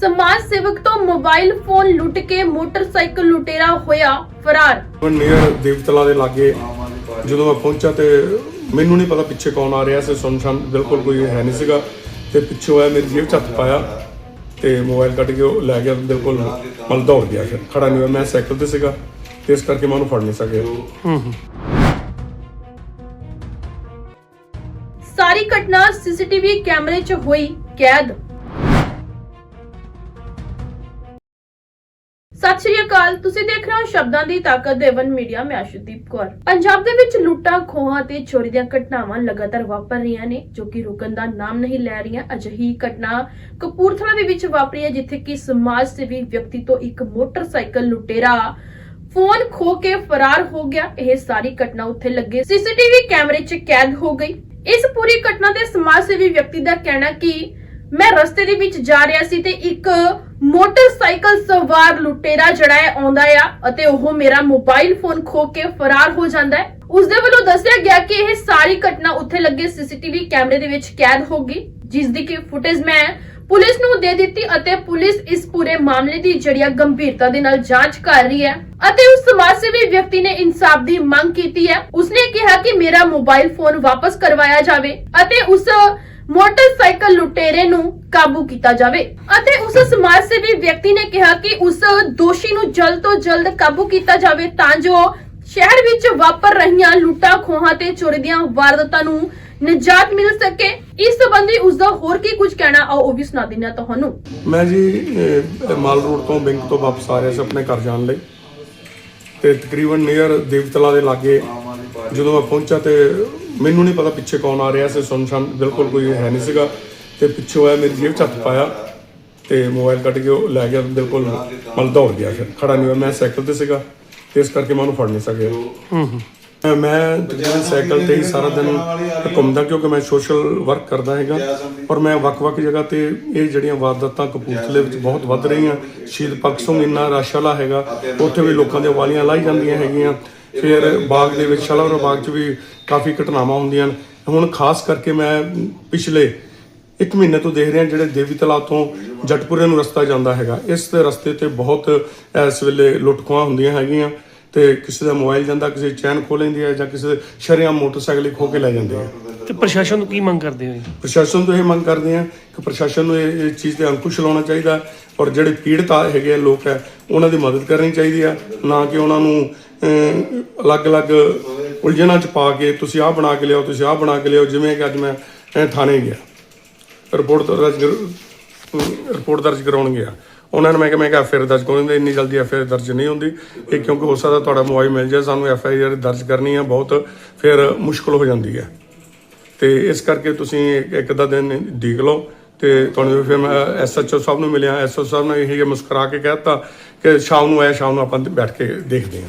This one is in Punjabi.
ਸਮਾਜ ਸੇਵਕ ਤੋਂ ਮੋਬਾਈਲ ਫੋਨ ਲੁੱਟ ਕੇ ਮੋਟਰਸਾਈਕਲ ਲੁਟੇਰਾ ਹੋਇਆ ਫਰਾਰ। ਨੀਅਰ ਦੇਵਤਲਾ ਦੇ ਲਾਗੇ ਜਦੋਂ ਮੈਂ ਪਹੁੰਚਾ ਤੇ ਮੈਨੂੰ ਨਹੀਂ ਪਤਾ ਪਿੱਛੇ ਕੌਣ ਆ ਰਿਹਾ ਸੀ ਸੁਨਸਾਨ ਬਿਲਕੁਲ ਕੋਈ ਹੈ ਨਹੀਂ ਸੀਗਾ। ਤੇ ਪਿੱਛੋਂ ਆਇਆ ਮੇਰੀ ਜੇਬ 'ਚ ਹੱਥ ਪਾਇਆ ਤੇ ਮੋਬਾਈਲ ਕੱਢ ਕੇ ਉਹ ਲੈ ਗਿਆ ਬਿਲਕੁਲ ਮਲ ਦੌੜ ਗਿਆ ਫਿਰ ਖੜਾ ਨਹੀਂ ਹੋਇਆ। ਮੈਂ ਸਾਈਕਲ ਤੇ ਸੀਗਾ ਤੇ ਇਸ ਕਰਕੇ ਮੈਂ ਉਹਨੂੰ ਫੜ ਨਹੀਂ ਸਕਿਆ। ਸਾਰੀ ਘਟਨਾ ਸੀਸੀਟੀਵੀ ਕੈਮਰੇ 'ਚ ਹੋਈ ਕੈਦ। ਸਤਿ ਸ਼੍ਰੀ ਅਕਾਲ। ਤੁਸੀਂ ਦੇਖ ਰਹੇ ਹੋ ਸ਼ਬਦਾਂ ਦੀ ਤਾਕਤ ਦੇਵਨ ਮੀਡੀਆ। ਮੈਂ ਆਸ਼ੂਦੀਪ ਕੌਰ। ਪੰਜਾਬ ਦੇ ਵਿੱਚ ਲੁੱਟਾਂ, ਖੋਹਾਂ ਤੇ ਚੋਰੀ ਦੀਆਂ ਘਟਨਾਵਾਂ ਲਗਾਤਾਰ ਵਾਪਰ ਰਹੀਆਂ ਨੇ, ਜੋ ਕਿ ਰੁਕਣ ਦਾ ਨਾਮ ਨਹੀਂ ਲੈ ਰਹੀਆਂ। ਅਜਿਹੀ ਘਟਨਾ ਕਪੂਰਥਲਾ ਦੇ ਵਿੱਚ ਵਾਪਰੀ ਹੈ, ਜਿੱਥੇ ਕਿ ਸਮਾਜ ਸੇਵੀ ਵਿਅਕਤੀ ਤੋਂ ਇੱਕ ਮੋਟਰਸਾਈਕਲ ਲੁਟੇਰਾ ਫੋਨ ਖੋ ਕੇ ਫਰਾਰ ਹੋ ਗਿਆ। ਇਹ ਸਾਰੀ ਘਟਨਾ ਉੱਥੇ ਲੱਗੇ। ਸੀਸੀਟੀਵੀ ਕੈਮਰੇ 'ਚ ਕੈਦ ਹੋ ਗਈ। ਇਸ ਪੂਰੀ ਘਟਨਾ ਦੇ ਸਮਾਜ ਸੇਵੀ ਵਿਅਕਤੀ ਦਾ ਕਹਿਣਾ ਕਿ ਮੈਂ ਰਸਤੇ ਦੇ ਵਿੱਚ ਜਾ ਰਿਹਾ ਸੀ ਤੇ ਇੱਕ ਮੋਟਰਸਾਈਕਲ ਸਵਾਰ ਲੁਟੇਰਾ ਜਿਹੜਾ ਹੈ ਆਉਂਦਾ ਆ ਅਤੇ ਉਹ ਮੇਰਾ ਮੋਬਾਈਲ ਫੋਨ ਖੋ ਕੇ ਫਰਾਰ ਹੋ ਜਾਂਦਾ ਹੈ। ਉਸ ਦੇ ਵੱਲੋਂ ਦੱਸਿਆ ਗਿਆ ਕਿ ਇਹ ਸਾਰੀ ਘਟਨਾ ਉੱਥੇ ਲੱਗੇ ਸੀਸੀਟੀਵੀ ਕੈਮਰੇ ਦੇ ਵਿੱਚ ਕੈਦ ਹੋ ਗਈ, ਜਿਸ ਦੀ ਕਿ ਫੁਟੇਜ ਮੈਂ ਪੁਲਿਸ ਨੂੰ ਦੇ ਦਿੱਤੀ ਅਤੇ ਪੁਲਿਸ ਇਸ ਪੂਰੇ ਮਾਮਲੇ ਦੀ ਜਿਹੜੀ ਆ ਗੰਭੀਰਤਾ ਦੇ ਨਾਲ ਜਾਂਚ ਕਰ ਰਹੀ ਹੈ ਅਤੇ ਉਸ ਸਮਾਜ ਸੇਵੀ ਵਿਅਕਤੀ ਨੇ ਇਨਸਾਫ ਦੀ ਮੰਗ ਕੀਤੀ ਹੈ। ਉਸਨੇ ਕਿਹਾ ਕਿ ਮੇਰਾ ਮੋਬਾਈਲ ਫੋਨ ਵਾਪਸ ਕਰਵਾਇਆ ਜਾਵੇ ਅਤੇ ਉਸ ਮੋਟਰਸਾਈਕਲ ਲੁਟੇਰੇ ਨੂੰ ਕਾਬੂ ਕੀਤਾ ਜਾਵੇ। ਅਤੇ ਉਸ ਸਮਾਜ ਸੇਵੀ ਵਿਅਕਤੀ ਨੇ ਕਿਹਾ ਕਿ ਉਸ ਦੋਸ਼ੀ ਨੂੰ ਜਲਦ ਤੋਂ ਜਲਦ ਕਾਬੂ ਕੀਤਾ ਜਾਵੇ ਤਾਂ ਜੋ ਸ਼ਹਿਰ ਵਿੱਚ ਵਾਪਰ ਰਹੀਆਂ ਲੁੱਟਾਂ ਖੋਹਾਂ ਤੇ ਚੋਰੀ ਦੀਆਂ ਵਾਰਦਾਤਾਂ ਨੂੰ ਨਿਜਾਤ ਮਿਲ ਸਕੇ। ਇਸ ਸੰਬੰਧੀ ਉਸ ਦਾ ਹੋਰ ਕੀ ਕੁਝ ਕਹਿਣਾ ਆਓ ਉਹ ਵੀ ਸੁਣਾ ਦਿੰਦੇ ਤੁਹਾਨੂੰ। ਮੈਂ ਜੀ ਅਹ, ਮਾਲ ਰੋਡ ਤੋਂ ਬੈਂਕ ਤੋਂ ਵਾਪਸ ਆ ਰਿਹਾ ਸੀ ਆਪਣੇ ਘਰ ਜਾਣ ਲਈ। ਤੇ ਤਕਰੀਬਨ ਨੀਅਰ ਦੇਵਤਲਾ ਦੇ ਲਾਗੇ ਜਦੋਂ ਮੈਂ ਪਹੁੰਚਾ ਤੇ ਮੈਨੂੰ ਨਹੀਂ ਪਤਾ ਪਿੱਛੇ ਕੌਣ ਆ ਰਿਹਾ ਸੀ ਸੁਨਸਾਨ ਬਿਲਕੁਲ ਕੋਈ ਹੈ ਨਹੀਂ ਸੀਗਾ। ਤੇ ਪਿੱਛੋਂ ਆਇਆ ਮੇਰੀ ਜੇਬ 'ਚ ਹੱਥ ਪਾਇਆ ਤੇ ਮੋਬਾਈਲ ਕੱਢ ਕੇ ਉਹ ਲੈ ਗਿਆ ਬਿਲਕੁਲ ਮਲ ਦੌੜ ਗਿਆ ਫਿਰ। ਖੜਾ ਨਹੀਂ ਹੋਇਆ, ਮੈਂ ਸਾਈਕਲ ਤੇ ਸੀਗਾ ਤੇ ਇਸ ਕਰਕੇ ਮੈਂ ਉਹਨੂੰ ਫੜ ਨਹੀਂ ਸਕਿਆ। ਮੈਂ ਤਕਰੀਬਨ ਸਾਈਕਲ ਤੇ ਹੀ ਸਾਰਾ ਦਿਨ ਘੁੰਮਦਾ ਕਿਉਂਕਿ ਮੈਂ ਸੋਸ਼ਲ ਵਰਕ ਕਰਦਾ ਹੈਗਾ ਔਰ ਮੈਂ ਵੱਖ-ਵੱਖ ਜਗ੍ਹਾ ਤੇ ਇਹ ਜਿਹੜੀਆਂ ਵਾਰਦਾਤਾਂ ਕਪੂਰਥਲੇ ਵਿੱਚ ਬਹੁਤ ਵੱਧ ਰਹੀਆਂ, ਸ਼ਹੀਦ ਭਗਤ ਸਿੰਘ ਇੰਨਾ ਰਸ਼ ਵਾਲਾ ਹੈਗਾ, ਉੱਥੇ ਵੀ ਲੋਕਾਂ ਦੀਆਂ ਵਾਲੀਆਂ ਲਾਈ ਜਾਂਦੀਆਂ ਹੈਗੀਆਂ, ਫਿਰ ਬਾਗ ਦੇ ਵਿੱਚ, ਸ਼ਲਾਵਰ ਬਾਗ 'ਚ ਵੀ ਕਾਫੀ ਘਟਨਾਵਾਂ ਹੁੰਦੀਆਂ ਨੇ ਹੁਣ ਖਾਸ ਕਰਕੇ ਮੈਂ ਪਿਛਲੇ ਇੱਕ ਮਹੀਨੇ ਤੋਂ ਦੇਖ ਰਿਹਾ ਜਿਹੜੇ ਦੇਵੀ ਤਲਾਬ ਤੋਂ ਜਟਪੁਰੇ ਨੂੰ ਰਸਤਾ ਜਾਂਦਾ ਹੈਗਾ। ਇਸ ਤੇ ਰਸਤੇ ਤੇ ਬਹੁਤ ਇਸ ਵੇਲੇ ਲੁੱਟਖੋਆਂ ਹੁੰਦੀਆਂ ਹੈਗੀਆਂ ਤੇ ਕਿਸੇ ਦਾ ਮੋਬਾਈਲ ਜਾਂਦਾ ਕਿਸੇ ਦੀ ਚੈਨ ਖੋਹ ਲੈਂਦੀ ਹੈ ਜਾਂ ਕਿਸੇ ਦੇ ਸ਼ਰੇਆਮ ਮੋਟਰਸਾਈਕਲ ਹੀ ਖੋ ਕੇ ਲੈ ਜਾਂਦੇ ਆ। ਤੇ ਪ੍ਰਸ਼ਾਸਨ ਨੂੰ ਕੀ ਮੰਗ ਕਰਦੇ ਹੋ ਜੀ? ਪ੍ਰਸ਼ਾਸਨ ਤੋਂ ਇਹ ਮੰਗ ਕਰਦੇ ਆ ਕਿ ਪ੍ਰਸ਼ਾਸਨ ਨੂੰ ਇਹ ਇਹ ਚੀਜ਼ ਤੇ ਅੰਕੁਸ਼ ਲਾਉਣਾ ਚਾਹੀਦਾ ਔਰ ਜਿਹੜੇ ਪੀੜਤ ਆ ਹੈਗੇ ਆ ਲੋਕ ਹੈ ਉਹਨਾਂ ਦੀ ਮਦਦ ਕਰਨੀ ਚਾਹੀਦੀ ਆ ਨਾ ਕਿ ਉਹਨਾਂ ਨੂੰ ਅਮ, ਅਲੱਗ-ਅਲੱਗ ਉਲਝਣਾਂ ਚ ਪਾ ਕੇ ਤੁਸੀਂ ਆਹ ਬਣਾ ਕੇ ਲਿਆਓ ਤੁਸੀਂ ਆਹ ਬਣਾ ਕੇ ਲਿਆਓ ਜਿਵੇਂ ਕਿ ਅੱਜ ਮੈਂ ਥਾਣੇ ਗਿਆ। ਰਿਪੋਰਟ ਦਰਜ ਰਿਪੋਰਟ ਦਰਜ ਕਰਾਉਣ ਗਿਆ ਉਹਨਾਂ ਨੇ ਮੈਂ ਕਿਹਾ ਮੈਂ ਕਿਹਾ ਐਫਆਈਆਰ ਦਰਜ ਕਰਾਉਣੀ ਇੰਨੀ ਜਲਦੀ ਐਫਆਈਆਰ ਦਰਜ ਨਹੀਂ ਹੁੰਦੀ। ਇਹ ਕਿਉਂਕਿ ਹੋ ਸਕਦਾ ਤੁਹਾਡਾ ਮੋਬਾਈਲ ਮਿਲ ਜਾਏ, ਸਾਨੂੰ ਐਫਆਈਆਰ ਦਰਜ ਕਰਨੀ ਆ ਬਹੁਤ, ਫਿਰ ਮੁਸ਼ਕਲ ਹੋ ਜਾਂਦੀ ਹੈ। ਤੇ ਇਸ ਕਰਕੇ ਤੁਸੀਂ ਇੱਕ- ਅੱਧਾ ਦਿਨ ਡੀਕ ਲਓ ਤੇ ਤੁਹਾਨੂੰ ਫਿਰ ਮੈਂ ਐਸਐਚਓ ਸਾਹਿਬ ਨੂੰ ਮਿਲਿਆ। ਐਸਐਚਓ ਸਾਹਿਬ ਨੇ ਇਹ ਮੁਸਕਰਾ ਕੇ ਕਹਿਤਾ ਕਿ ਸ਼ਾਮ ਨੂੰ ਆਇਆ ਸ਼ਾਮ ਨੂੰ ਆਪਾਂ ਬੈਠ ਕੇ ਦੇਖਦੇ ਹਾਂ।